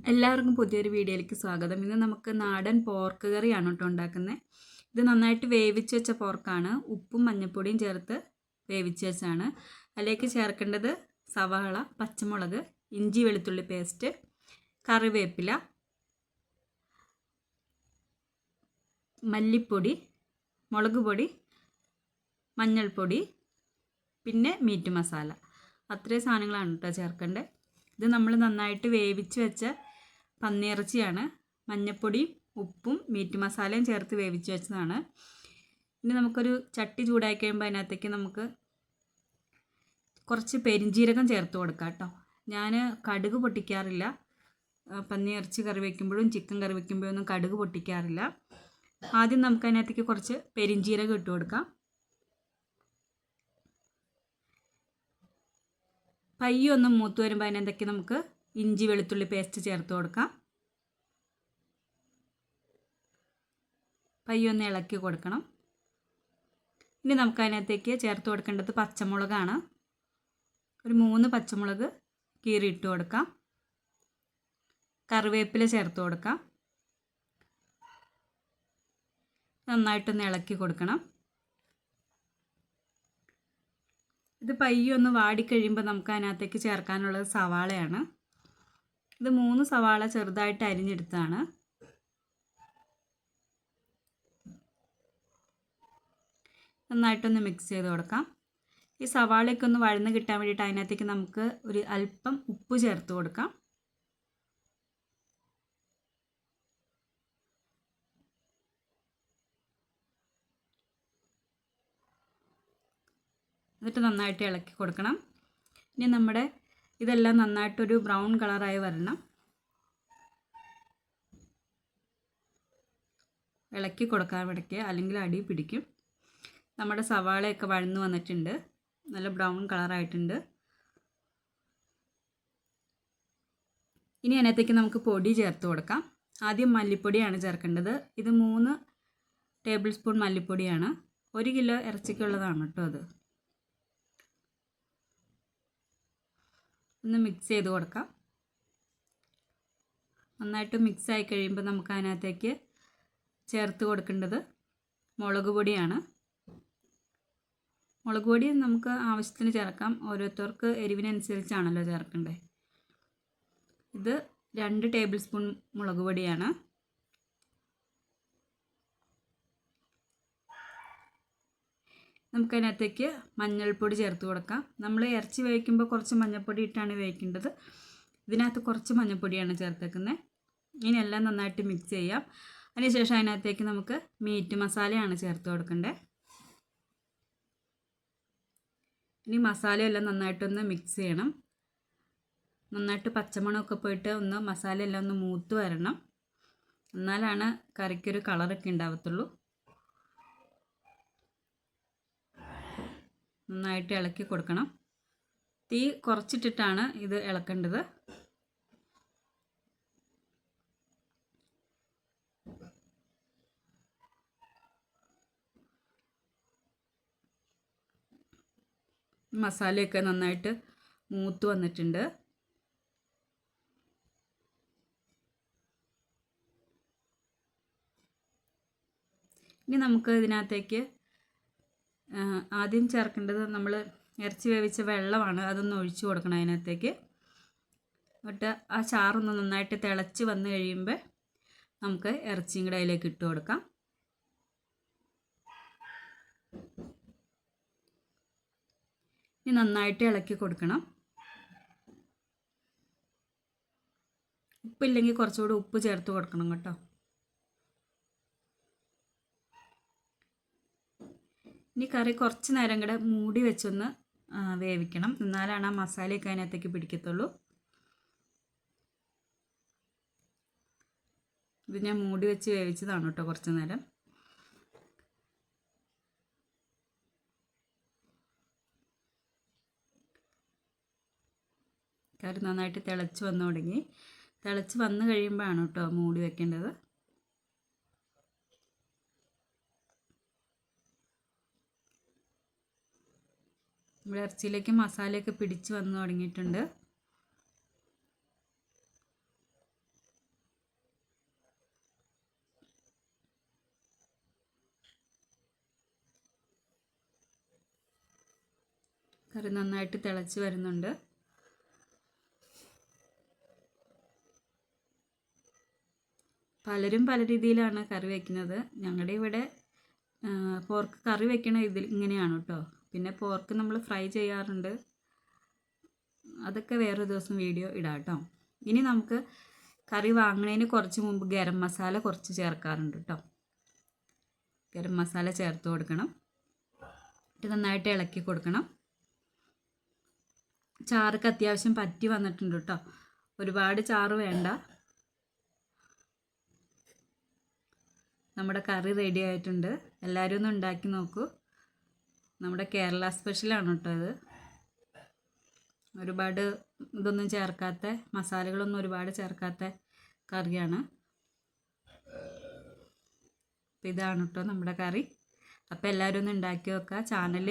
എല്ലാവർക്കും പുതിയൊരു വീഡിയോയിലേക്ക് സ്വാഗതം. ഇന്ന് നമുക്ക് നാടൻ പോർക്ക് കറിയാണ് കേട്ടോ ഉണ്ടാക്കുന്നത്. ഇത് നന്നായിട്ട് വേവിച്ച് വെച്ച പോർക്കാണ്. ഉപ്പും മഞ്ഞൾപ്പൊടിയും ചേർത്ത് വേവിച്ച് വെച്ചാണ്. അതിലേക്ക് ചേർക്കേണ്ടത് സവാള പച്ചമുളക് ഇഞ്ചി വെളുത്തുള്ളി പേസ്റ്റ് കറിവേപ്പില മല്ലിപ്പൊടി മുളക് പൊടി മഞ്ഞൾപ്പൊടി പിന്നെ മീറ്റ് മസാല. അത്രയും സാധനങ്ങളാണ് കേട്ടോ ചേർക്കേണ്ടത്. ഇത് നമ്മൾ നന്നായിട്ട് വേവിച്ച് വെച്ച പന്നിയിറച്ചിയാണ്. മഞ്ഞൾപ്പൊടിയും ഉപ്പും മീറ്റ് മസാലയും ചേർത്ത് വേവിച്ച് വെച്ചതാണ്. ഇനി നമുക്കൊരു ചട്ടി ചൂടായി കഴിയുമ്പോൾ അതിനകത്തേക്ക് നമുക്ക് കുറച്ച് പെരിഞ്ജീരകം ചേർത്ത് കൊടുക്കാം കേട്ടോ. ഞാൻ കടുക് പൊട്ടിക്കാറില്ല. പന്നിയിറച്ചി കറി വയ്ക്കുമ്പോഴും ചിക്കൻ കറി വയ്ക്കുമ്പോഴും ഒന്നും കടുക് പൊട്ടിക്കാറില്ല. ആദ്യം നമുക്ക് അതിനകത്തേക്ക് കുറച്ച് പെരിഞ്ജീരകം ഇട്ട് കൊടുക്കാം. പയ്യൊന്ന് മൂത്ത് വരുമ്പോൾ അതിനെന്തൊക്കെ നമുക്ക് ഇഞ്ചി വെളുത്തുള്ളി പേസ്റ്റ് ചേർത്ത് കൊടുക്കാം. പയ്യൊന്ന് ഇളക്കി കൊടുക്കണം. ഇനി നമുക്ക് അതിനകത്തേക്ക് ചേർത്ത് കൊടുക്കേണ്ടത് പച്ചമുളകാണ്. ഒരു മൂന്ന് പച്ചമുളക് കീറിയിട്ട് കൊടുക്കാം. കറിവേപ്പില ചേർത്ത് കൊടുക്കാം. നന്നായിട്ടൊന്ന് ഇളക്കി കൊടുക്കണം. ഇത് പയ്യൊന്ന് വാടിക്കഴിയുമ്പോൾ നമുക്ക് അതിനകത്തേക്ക് ചേർക്കാനുള്ളത് സവാളയാണ്. ഇത് മൂന്ന് സവാള ചെറുതായിട്ട് അരിഞ്ഞെടുത്താണ്. നന്നായിട്ടൊന്ന് മിക്സ് ചെയ്ത് കൊടുക്കാം. ഈ സവാളയൊക്കെ ഒന്ന് വഴന്ന് കിട്ടാൻ വേണ്ടിയിട്ട് അതിനകത്തേക്ക് നമുക്ക് ഒരു അല്പം ഉപ്പ് ചേർത്ത് കൊടുക്കാം. എന്നിട്ട് നന്നായിട്ട് ഇളക്കി കൊടുക്കണം. ഇനി നമ്മുടെ ഇതെല്ലാം നന്നായിട്ടൊരു ബ്രൗൺ കളറായി വരണം. ഇളക്കി കൊടുക്കാൻ ഇടയ്ക്ക് അല്ലെങ്കിൽ അടി പിടിക്കും. നമ്മുടെ സവാളയൊക്കെ വഴന്നു വന്നിട്ടുണ്ട്. നല്ല ബ്രൗൺ കളറായിട്ടുണ്ട്. ഇനി അതിനകത്തേക്ക് നമുക്ക് പൊടി ചേർത്ത് കൊടുക്കാം. ആദ്യം മല്ലിപ്പൊടിയാണ് ചേർക്കേണ്ടത്. ഇത് മൂന്ന് ടേബിൾ സ്പൂൺ മല്ലിപ്പൊടിയാണ്. ഒരു കിലോ ഇറച്ചിക്കുള്ളതാണ് കേട്ടോ അത്. ഒന്ന് മിക്സ് ചെയ്ത് കൊടുക്കാം. നന്നായിട്ട് മിക്സ് ആയി കഴിയുമ്പോൾ നമുക്ക് അതിനകത്തേക്ക് ചേർത്ത് കൊടുക്കേണ്ടത് മുളക് പൊടിയാണ്. മുളക് പൊടി നമുക്ക് ആവശ്യത്തിന് ചേർക്കാം. ഓരോരുത്തർക്ക് എരിവിനനുസരിച്ചാണല്ലോ ചേർക്കേണ്ടത് ഇത് രണ്ട് ടേബിൾ സ്പൂൺ മുളക് പൊടിയാണ്. നമുക്കതിനകത്തേക്ക് മഞ്ഞൾപ്പൊടി ചേർത്ത് കൊടുക്കാം. നമ്മൾ ഇറച്ചി വേവിക്കുമ്പോൾ കുറച്ച് മഞ്ഞൾപ്പൊടി ഇട്ടാണ് വേവിക്കേണ്ടത്. ഇതിനകത്ത് കുറച്ച് മഞ്ഞൾപ്പൊടിയാണ് ചേർത്തേക്കുന്നത്. ഇനി എല്ലാം നന്നായിട്ട് മിക്സ് ചെയ്യാം. അതിനുശേഷം അതിനകത്തേക്ക് നമുക്ക് മീറ്റ് മസാലയാണ് ചേർത്ത് കൊടുക്കേണ്ടത് ഇനി മസാലയെല്ലാം നന്നായിട്ടൊന്ന് മിക്സ് ചെയ്യണം. നന്നായിട്ട് പച്ചമണമൊക്കെ പോയിട്ട് ഒന്ന് മസാലയെല്ലാം ഒന്ന് മൂത്ത് വരണം. എന്നാലാണ് കറിക്കൊരു കളറൊക്കെ ഉണ്ടാവത്തുള്ളൂ. നന്നായിട്ട് ഇളക്കി കൊടുക്കണം. തീ കുറച്ചിട്ടിട്ടാണ് ഇത് ഇളക്കേണ്ടത്. മസാലയൊക്കെ നന്നായിട്ട് മൂത്ത് വന്നിട്ടുണ്ട്. ഇനി നമുക്ക് ഇതിനകത്തേക്ക് ആദ്യം ചേർക്കേണ്ടത് നമ്മൾ ഇറച്ചി വേവിച്ച വെള്ളമാണ്. അതൊന്ന് ഒഴിച്ചു കൊടുക്കണം അതിനകത്തേക്ക്. എന്നിട്ട് ആ ചാറൊന്ന് നന്നായിട്ട് തിളച്ച് വന്ന് കഴിയുമ്പോൾ നമുക്ക് ഇറച്ചിയും കൂടെ അതിലേക്ക് ഇട്ട് കൊടുക്കാം. ഇനി നന്നായിട്ട് ഇളക്കി കൊടുക്കണം. ഉപ്പില്ലെങ്കിൽ കുറച്ചുകൂടി ഉപ്പ് ചേർത്ത് കൊടുക്കണം കേട്ടോ. ഇനി കറി കുറച്ച് നേരം കൂടെ മൂടി വെച്ചൊന്ന് വേവിക്കണം. എന്നാലാണ് ആ മസാലയൊക്കെ അതിനകത്തേക്ക് പിടിക്കത്തുള്ളൂ. ഇത് ഞാൻ മൂടി വെച്ച് വേവിച്ചതാണ് കേട്ടോ കുറച്ച് നേരം. കറി നന്നായിട്ട് തിളച്ച് വന്നു തുടങ്ങി. തിളച്ച് വന്നു കഴിയുമ്പോഴാണ് കേട്ടോ മൂടി വെക്കേണ്ടത്. നമ്മുടെ ഇറച്ചിയിലേക്ക് മസാലയൊക്കെ പിടിച്ച് വന്ന് തുടങ്ങിയിട്ടുണ്ട്. കറി നന്നായിട്ട് തിളച്ച് വരുന്നുണ്ട്. പലരും പല രീതിയിലാണ് കറി വയ്ക്കുന്നത് ഞങ്ങളുടെ ഇവിടെ പോർക്ക് കറി വയ്ക്കണ ഇതിൽ ഇങ്ങനെയാണ് കേട്ടോ. പിന്നെ പോർക്ക് നമ്മൾ ഫ്രൈ ചെയ്യാറുണ്ട്. അതൊക്കെ വേറെ ദിവസം വീഡിയോ ഇടാം കേട്ടോ ഇനി നമുക്ക് കറി വാങ്ങുന്നതിന് കുറച്ച് മുമ്പ് ഗരം മസാല കുറച്ച് ചേർക്കാറുണ്ട് കേട്ടോ ഗരം മസാല ചേർത്ത് കൊടുക്കണം. എന്നിട്ട് നന്നായിട്ട് ഇളക്കി കൊടുക്കണം. ചാറൊക്കെ അത്യാവശ്യം പറ്റി വന്നിട്ടുണ്ട് കേട്ടോ ഒരുപാട് ചാറ് വേണ്ട. നമ്മുടെ കറി റെഡി ആയിട്ടുണ്ട്. എല്ലാവരും ഒന്ന് ഉണ്ടാക്കി നോക്കൂ. നമ്മുടെ കേരള സ്പെഷ്യലാണ് കേട്ടോ ഇത്. ഒരുപാട് ഇതൊന്നും ചേർക്കാത്ത മസാലകളൊന്നും ഒരുപാട് ചേർക്കാത്ത കറിയാണ്. അപ്പോൾ ഇതാണ് കേട്ടോ നമ്മുടെ കറി. അപ്പോൾ എല്ലാവരും ഒന്ന് ഉണ്ടാക്കി വെക്കുക ചാനൽ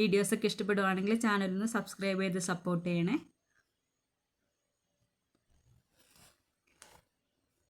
വീഡിയോസൊക്കെ ഇഷ്ടപ്പെടുവാണെങ്കിൽ ചാനലൊന്ന് സബ്സ്ക്രൈബ് ചെയ്ത് സപ്പോർട്ട് ചെയ്യണേ.